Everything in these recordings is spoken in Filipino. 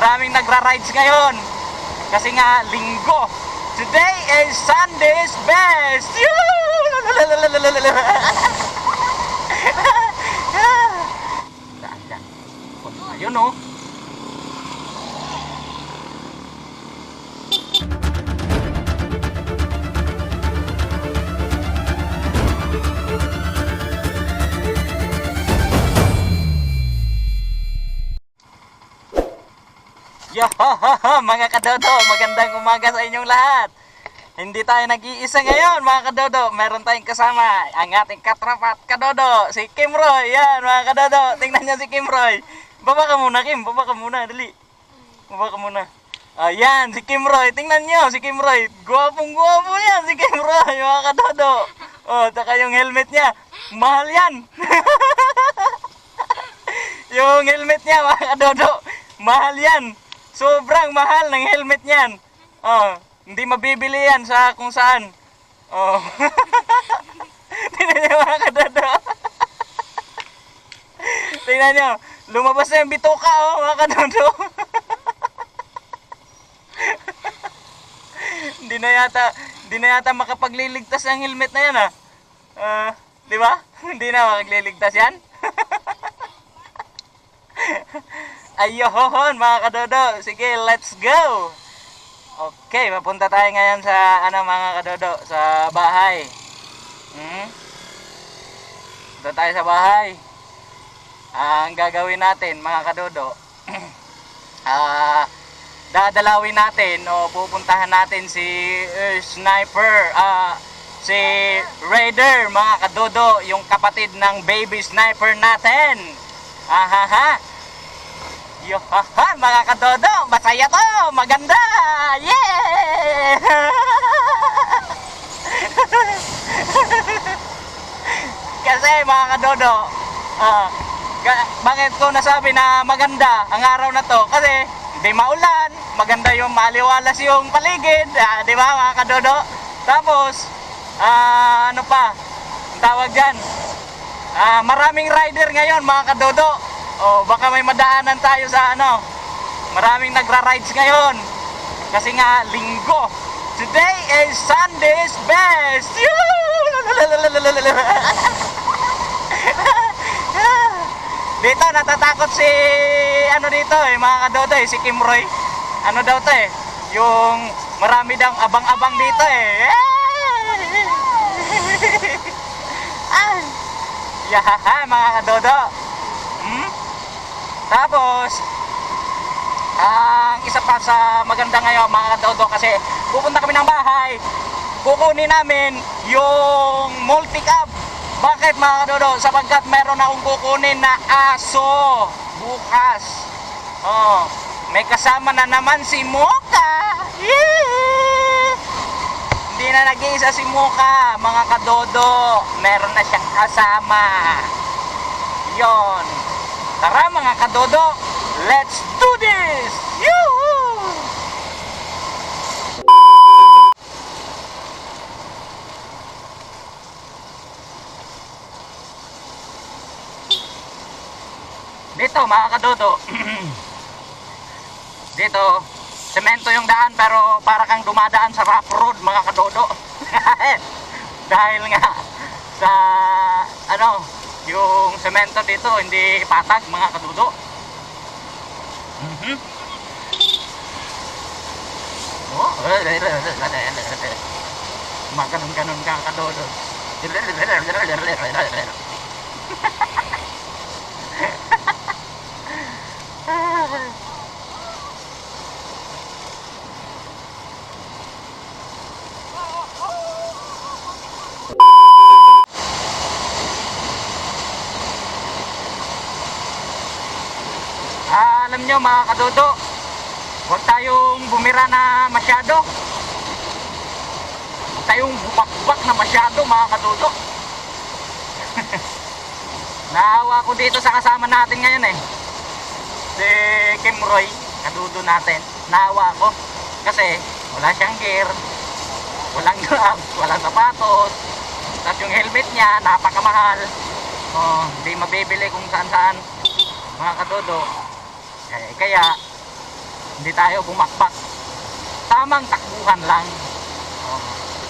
maraming nagra-rides ngayon. Kasi nga, linggo. Today is Sunday's best! Ayun oh. Yo, mga kadodo, magandang umaga sa inyong lahat. Hindi tayo nag-iisa ngayon, mga kadodo. Meron tayong kasama ang ating katrapat kadodo, si Kim Roy. Yan, mga kadodo. Tingnan niyo si Kim Roy. Baba ka muna, Kim. Baba ka muna, dali. Baba ka muna. Ayan, si Kim Roy. Tingnan niyo, si Kim Roy. Gwapong gwapo yan, si Kim Roy, mga kadodo. Oh, taka yung helmet niya. Mahal yan. yung helmet niya, mga kadodo. Mahal yan. Sobrang mahal ng helmet niyan. Oh, hindi mabibili yan sa kung saan. Oh. Tingnan niyo mga kadodo. Tingnan niyo, lumabas na yung bituka oh, mga kadodo. Hindi na yata, hindi na yata makapagliligtas ang helmet na yan ah. Ah, di ba? Hindi na makagliligtas yan. Ayohon mga kadodo. Sige, let's go. Okay, mapunta tayo ngayon sa ano mga kadodo, sa bahay. Hmm? Punta tayo sa bahay. ang gagawin natin mga kadodo, ah dadalawin natin o pupuntahan natin si uh, sniper ah si Raider mga kadodo yung kapatid ng baby sniper natin ahaha Yo, haha, mga kadodo, masaya to, maganda, yeah! Kasi mga kadodo, ga- bakit ko nasabi na maganda ang araw na to? Kasi di maulan, maganda yung maliwalas yung paligid, ah, di ba mga kadodo? Tapos, ah, ano pa, tawag dyan, Ah, maraming rider ngayon mga kadodo. Oh, baka may madaanan tayo sa ano. Maraming nagra-rides ngayon. Kasi nga linggo. Today is Sunday's best. dito natatakot si ano dito eh mga kadodo eh si Kim Roy. Ano daw to eh? Yung marami daw abang-abang dito eh. Ah. Yahaha mga kadodo. Tapos, ang isa pa sa maganda ngayon mga kadodo kasi pupunta kami ng bahay, kukunin namin yung multi-cab. Bakit mga kadodo? Sapagkat meron akong kukunin na aso bukas. Oh, may kasama na naman si Mocha. Yee! Hindi na nag-iisa si Muka, mga kadodo. Meron na siyang kasama. Yon. Tara mga kadodo, let's do this! Yoo! Dito mga kadodo. Dito, semento yung daan pero para kang dumadaan sa rough road mga kadodo. Dahil nga sa ano, yung semento dito hindi patag mga kadodo. Mhm. Oh, Maganon-ganon ka kadodo. Ah, alam nyo mga kadodo, huwag tayong bumira na masyado. Huwag tayong bumakbak na masyado mga kadodo. Naawa ko dito sa kasama natin ngayon eh. Si Kim Roy, kadudo natin. Naawa ko. Kasi wala siyang gear, walang gloves, walang sapatos. Tapos yung helmet niya, napakamahal. Oh, hindi mabibili kung saan saan mga kadodo. Eh, kaya, Hindi tayo bumakbak. Tamang takbuhan lang. Oh.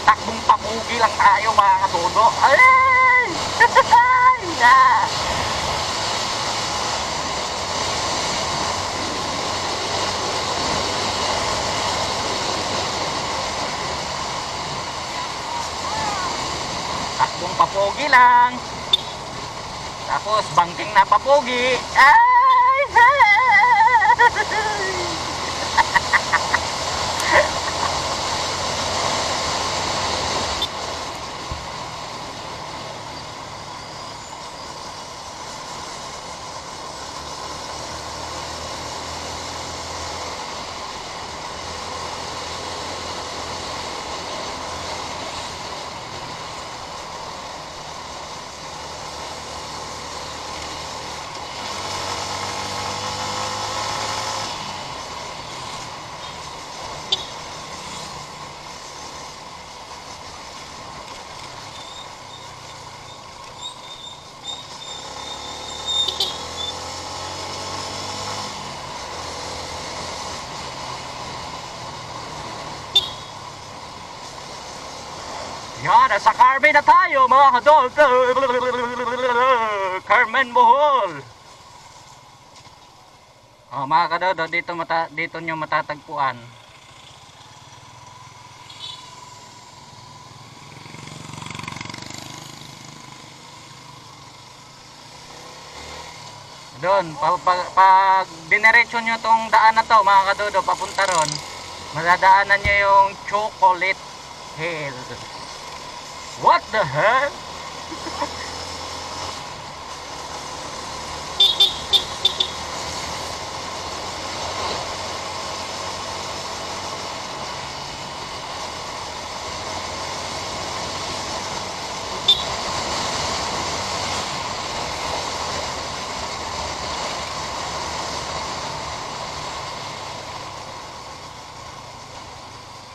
Takbong papugi lang tayo mga katodo. Ay! Yeah. Takbong papogi lang. Tapos bangking na papogi. Ay! Yan, nasa Carmen na tayo mga kadol. Carmen Bohol. Oh, mga kadodo, dito mata dito nyo matatagpuan. Doon, pag, pag, pag dinerecho nyo tong daan na to, mga kadodo, papunta ron, madadaanan nyo yung Chocolate Hill. What the hell?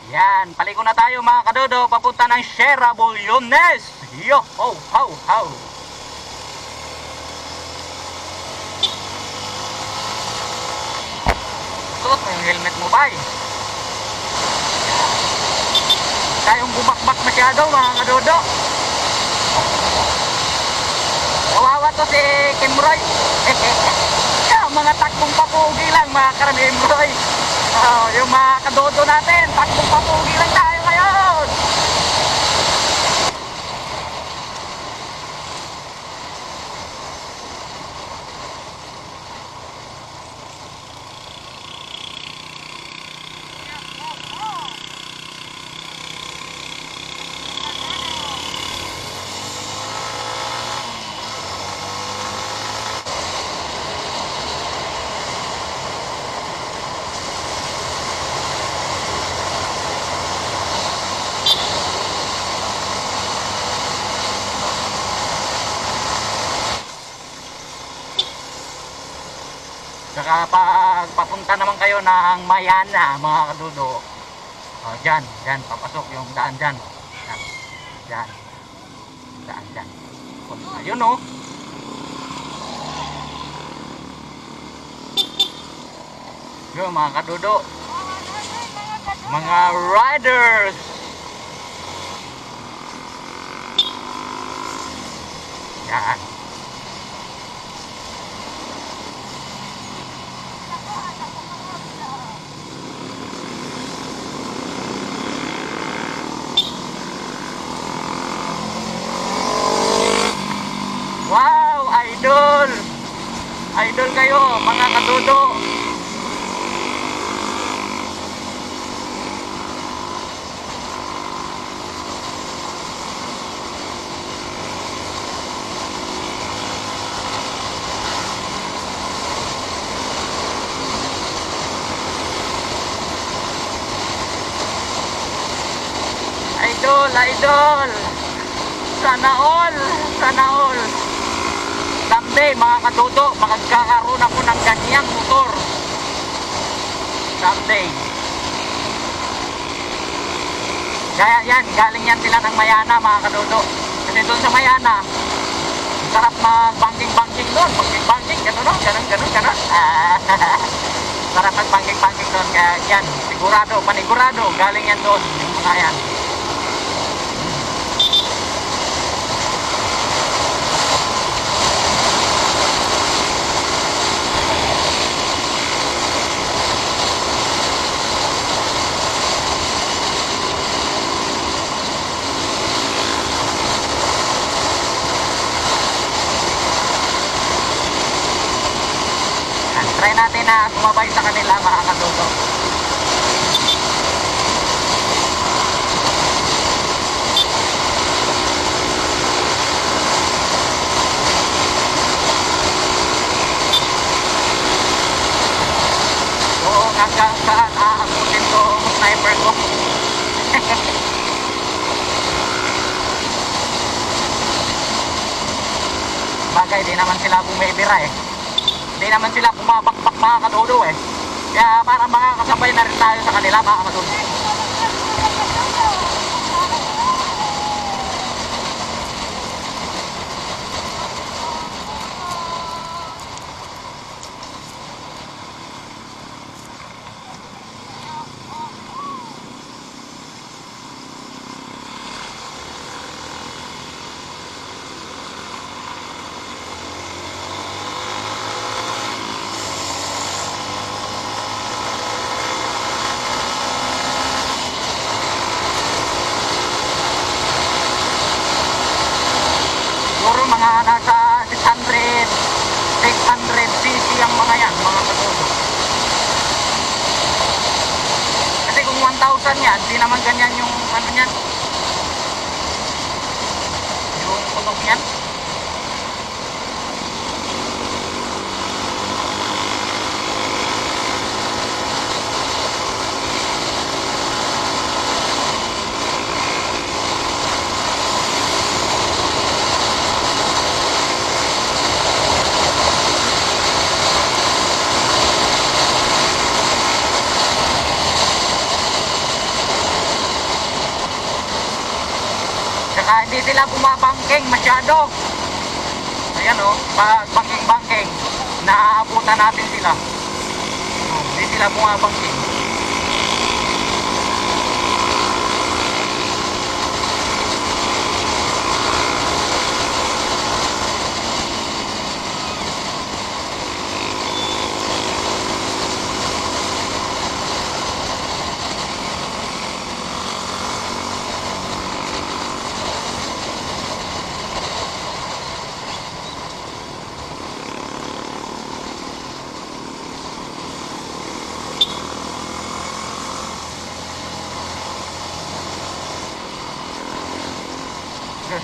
Yan, paliko na tayo mga kadodo, papunta ng Sierra Bulyones. Yo, ho, ho, ho. Suot mo yung helmet mo ba? Tayong bumakbak masyado mga kadodo. Kawawa to si Kimroy. Mga takbong papugi lang mga karamimroy. Oh, yung mga kadodo natin, takbong papugi lang tayo ngayon. Saka pag kayo ng Mayana, mga kadudo. O, dyan, dyan, papasok yung daan dyan. Dyan, dyan. Daan dyan. Ayun o. Yun, mga kadudo. Mga riders. Yan. Wow, idol! Idol kayo, mga kadudo. Idol, idol! Sana all! Sana all! Someday, mga katuto, magkakaroon ako ng ganyang motor. Someday. Kaya yan, galing yan sila ng Mayana, mga katuto. Kasi doon sa Mayana, sarap mag-banking-banking doon. Banking-banking, gano'n, no? gano'n, gano'n, gano'n. Ah, Masarap mag-banking-banking doon. Kaya yan, sigurado, panigurado, galing yan doon. Mga yan. Yan, Try natin na sumabay sa kanila mga kadodo. So hanggang saan aabutin ko sniper ko. Bagay, di naman sila bumibira eh. Hindi naman sila bumabakbak mga kadodo eh. Kaya parang makakasabay na rin tayo sa kanila mga kadodo. Siguro mga nasa 600, 600 cc ang mga yan, mga kadodo. Kasi kung 1,000 yan, di naman ganyan yung ano niyan. Yung tunog niyan. Saka hindi sila bumabangking masyado. Ayan o, pag bangking-bangking, naaabutan natin sila. Oh, Hindi sila bumabangking.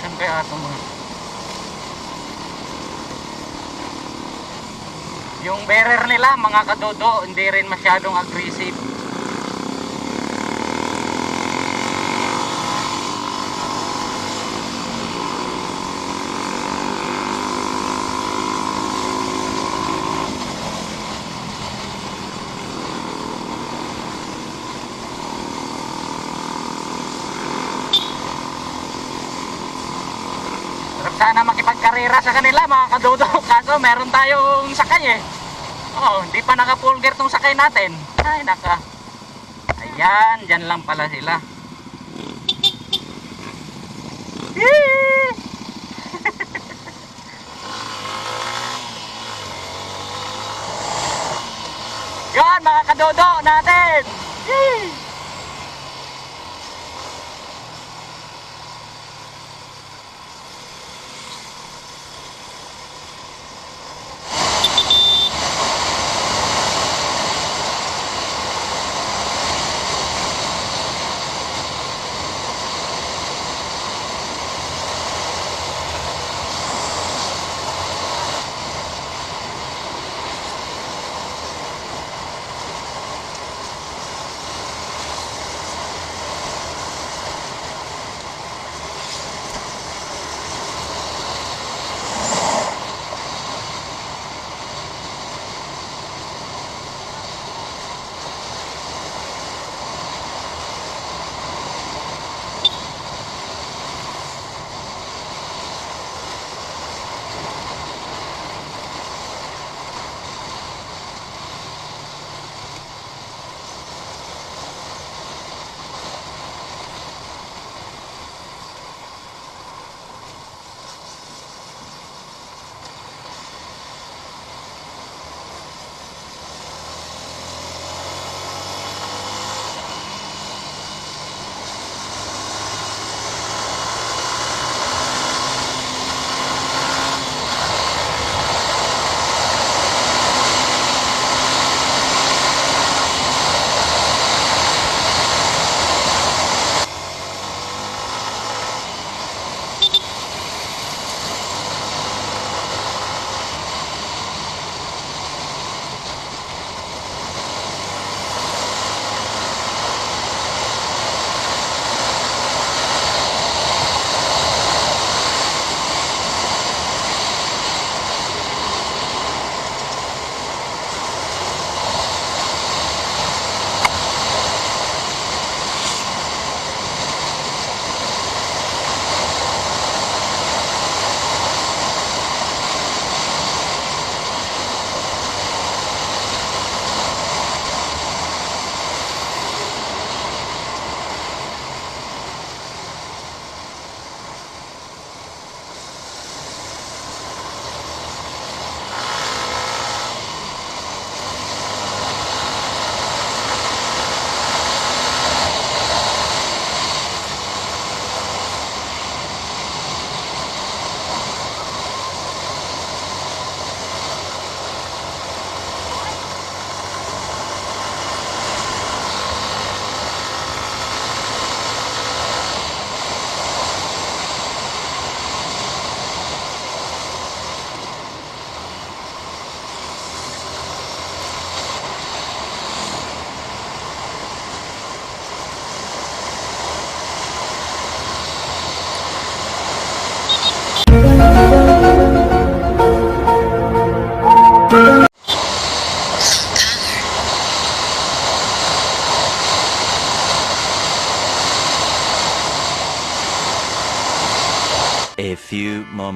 Saan kaya ito mo? Yung bearer nila, mga kadodo, hindi rin masyadong aggressive. Sana makipagkarera sa kanila mga kadodo. Kaso meron tayong sakay eh. Oh, hindi pa naka-full tong sakay natin. Ay, naka. Ayan, dyan lang pala sila. Yan, mga kadodo natin. Yee!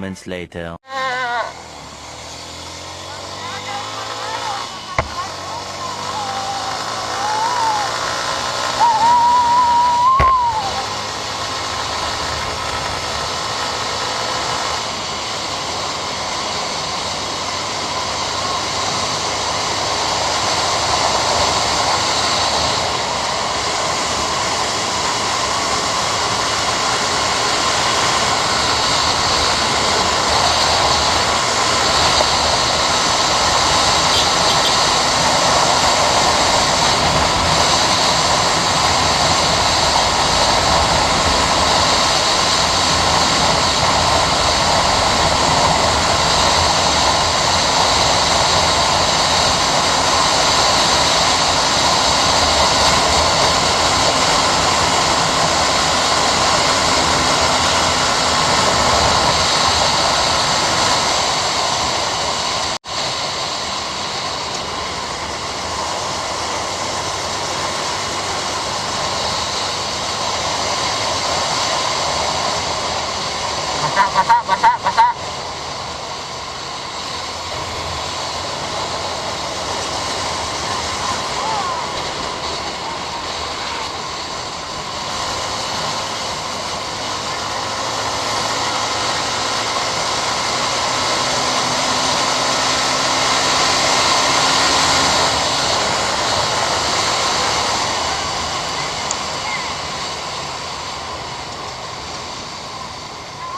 Moments later.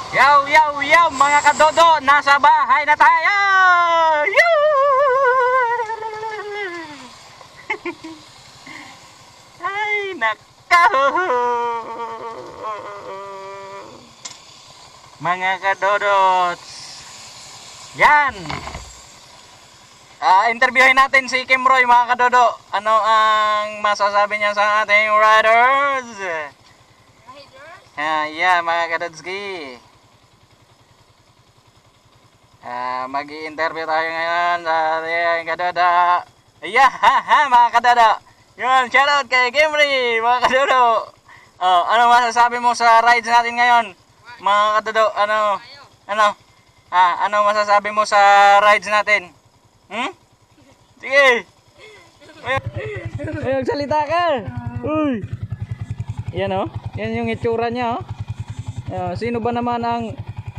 Yaw, yaw, yaw, mga kadodo, nasa bahay na tayo! Yoo! Ay, nako! Mga kadodots, yan! Ah, interviewin natin si Kim Roy, mga kadodo. Ano ang masasabi niya sa ating riders? Ah, yeah, mga kadodski. Ah, mag-i-interview tayo ngayon sa ating kadada. Yeah, ha, ha, mga kadada. Yun, shoutout kay Kimry, mga kadodo. Oh, ano masasabi mo sa rides natin ngayon? Mga kadodo, ano? Ano? Ah, ano masasabi mo sa rides natin? Hmm? Sige. Ay, magsalita ka. Uy. Yan oh. Yan yung itsura niya oh. Ah, sino ba naman ang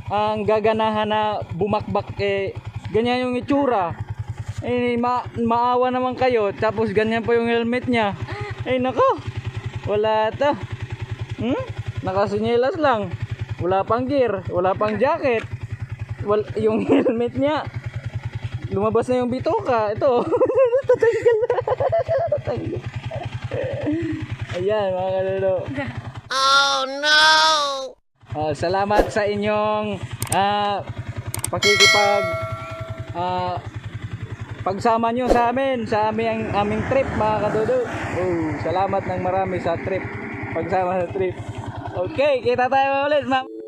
ang gaganahan na bumakbak eh ganyan yung itsura. Eh ma maawa naman kayo tapos ganyan pa yung helmet niya. Eh nako. Wala to. Hmm? Nakasinyelas lang. Wala pang gear, wala pang jacket. Wal yung helmet niya. Lumabas na yung bitoka. Ito. Tatanggal na. Tatanggal. Ayan, mga kalolo. Oh no! Ah, salamat sa inyong ah, pakikipag ah, pagsama nyo sa amin sa aming aming trip mga kadudo. Oh, salamat ng marami sa trip. Pagsama sa trip. Okay, kita tayo ulit. Ma-